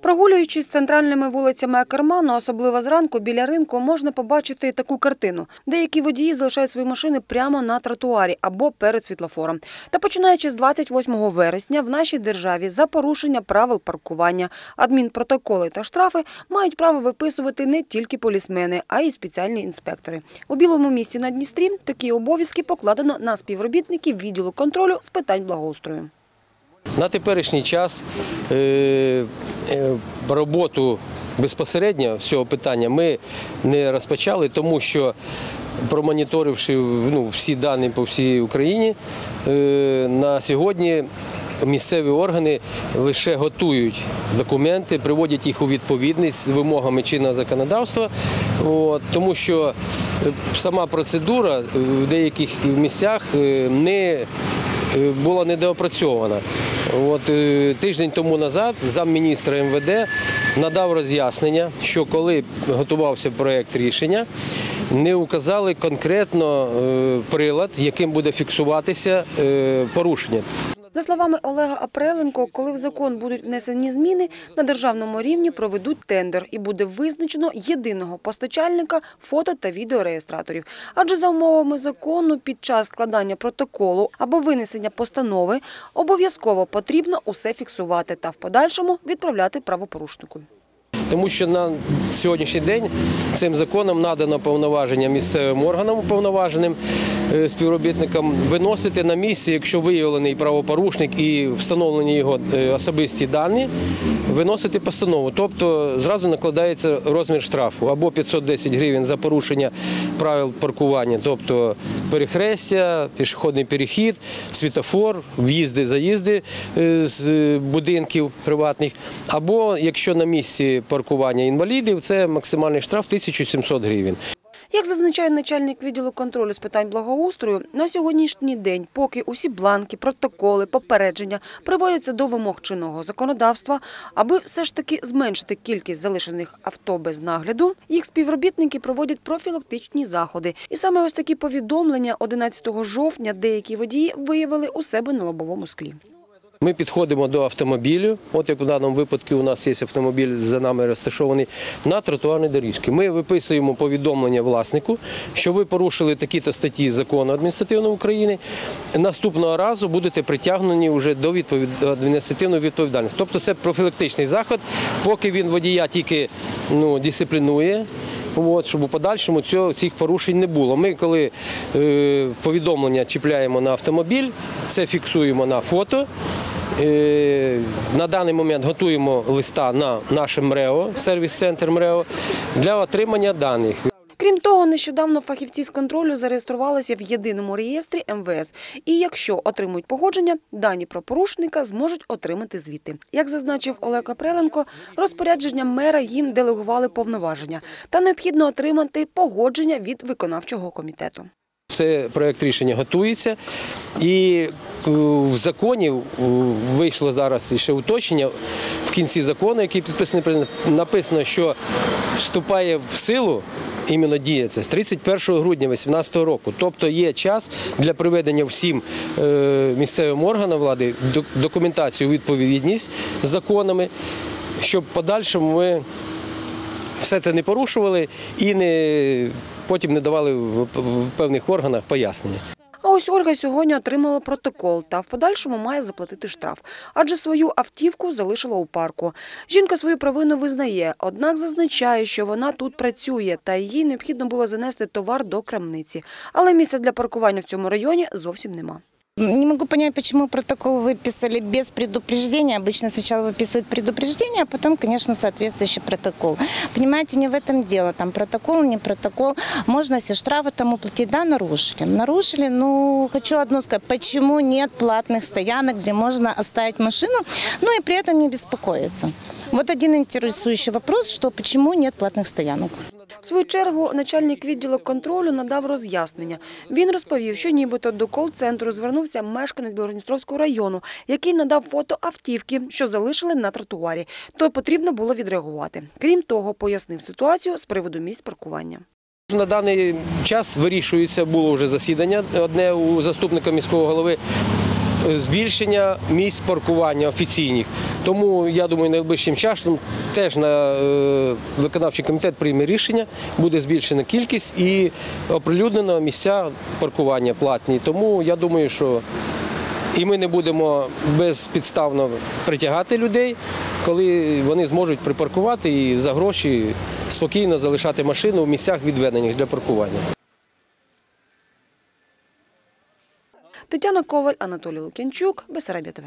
Прогулюючись центральними вулицями Акерману, особливо зранку, біля ринку, можна побачити таку картину. Деякі водії залишають свої машини прямо на тротуарі або перед світлофором. Та починаючи з 28 вересня в нашій державі за порушення правил паркування, адмінпротоколи та штрафи мають право виписувати не тільки полісмени, а й спеціальні інспектори. У Білому місті на Дністрі такі обов'язки покладено на співробітників відділу контролю з питань благоустрою. На теперішній час е, е, роботу безпосередньо з цього питання ми не розпочали, тому що промоніторивши ну, всі дані по всій Україні, е, на сьогодні місцеві органи лише готують документи, приводять їх у відповідність з вимогами чинного законодавства, От, тому що сама процедура в деяких місцях не була недоопрацьована. От е, тиждень тому назад замміністра МВД надав роз'яснення, що коли готувався проєкт рішення, не указали конкретно е, прилад, яким буде фіксуватися е, порушення. За словами Олега Апреленко, коли в закон будуть внесені зміни, на державному рівні проведуть тендер і буде визначено єдиного постачальника фото та відеореєстраторів. Адже за умовами закону під час складання протоколу або винесення постанови обов'язково потрібно усе фіксувати та в подальшому відправляти правопорушнику. Тому що на сьогоднішній день цим законом надано повноваження місцевим органам уповноваженим е, співробітникам виносити на місці, якщо виявлений правопорушник і встановлені його е, особисті дані, виносити постанову. Тобто зразу накладається розмір штрафу або 510 гривень за порушення правил паркування, тобто перехрестя, пішохідний перехід, світофор, в'їзди, заїзди е, з будинків приватних, або якщо на місці паркування інвалідів, це максимальний штраф 1700 гривень. Як зазначає начальник відділу контролю з питань благоустрою, на сьогоднішній день, поки усі бланки, протоколи, попередження приводяться до вимог чинного законодавства, аби все ж таки зменшити кількість залишених авто без нагляду, їх співробітники проводять профілактичні заходи. І саме ось такі повідомлення 11 жовтня деякі водії виявили у себе на лобовому склі. Ми підходимо до автомобілю. От як у даному випадку у нас є автомобіль за нами розташований на тротуарній доріжці. Ми виписуємо повідомлення власнику, що ви порушили такі-то статті закону адміністративного України. Наступного разу будете притягнені вже до відповід... адміністративної відповідальності. Тобто це профілактичний заход, поки він водія тільки ну, дисциплінує. От, щоб у подальшому цього, цих порушень не було. Ми, коли е, повідомлення чіпляємо на автомобіль, це фіксуємо на фото. Е, на даний момент готуємо листа на наше МРЕО, сервіс-центр МРЕО, для отримання даних. Крім того, нещодавно фахівці з контролю зареєструвалися в єдиному реєстрі МВС. І якщо отримують погодження, дані про порушника зможуть отримати звіти. Як зазначив Олег Капреленко, розпорядженням мера їм делегували повноваження та необхідно отримати погодження від виконавчого комітету. Це проєкт рішення готується. І е, в законі е, вийшло зараз ще уточнення в кінці закону, який підписаний написано, що вступає в силу. Іменно діє це з 31 грудня 2018 року. Тобто є час для приведення всім е, місцевим органам влади документацію відповідність з законами, щоб подальшому ми все це не порушували і не, потім не давали в, певних органах пояснення. А ось Ольга сьогодні отримала протокол та в подальшому має заплатити штраф, адже свою автівку залишила у парку. Жінка свою провину визнає, однак зазначає, що вона тут працює та їй необхідно було занести товар до крамниці. Але місця для паркування в цьому районі зовсім нема. Не могу понять, почему протокол выписали без предупреждения. Обычно сначала выписывают предупреждение, а потом, конечно, соответствующий протокол. Понимаете, не в этом дело. Там протокол, не протокол. Можно все штрафы там уплатить. Да, нарушили. Нарушили, ну, хочу одно сказать. Почему нет платных стоянок, где можно оставить машину, ну и при этом не беспокоиться? Вот один интересующий вопрос, что почему нет платных стоянок. В свою чергу начальник відділу контролю надав роз'яснення. Він розповів, що нібито до кол-центру звернувся мешканець Білгородністровського району, який надав фото автівки, що залишили на тротуарі. То потрібно було відреагувати. Крім того, пояснив ситуацію з приводу місць паркування. На даний час вирішується, було вже засідання одне у заступника міського голови. Збільшення місць паркування офіційних. Тому я думаю, найближчим часом теж на е, виконавчий комітет прийме рішення, буде збільшена кількість і оприлюднено місця паркування платні. Тому я думаю, що і ми не будемо безпідставно притягати людей, коли вони зможуть припаркувати і за гроші спокійно залишати машину у місцях відведених для паркування. Тетяна Коваль, Анатолій Лук'янчук, Бесарабія ТВ.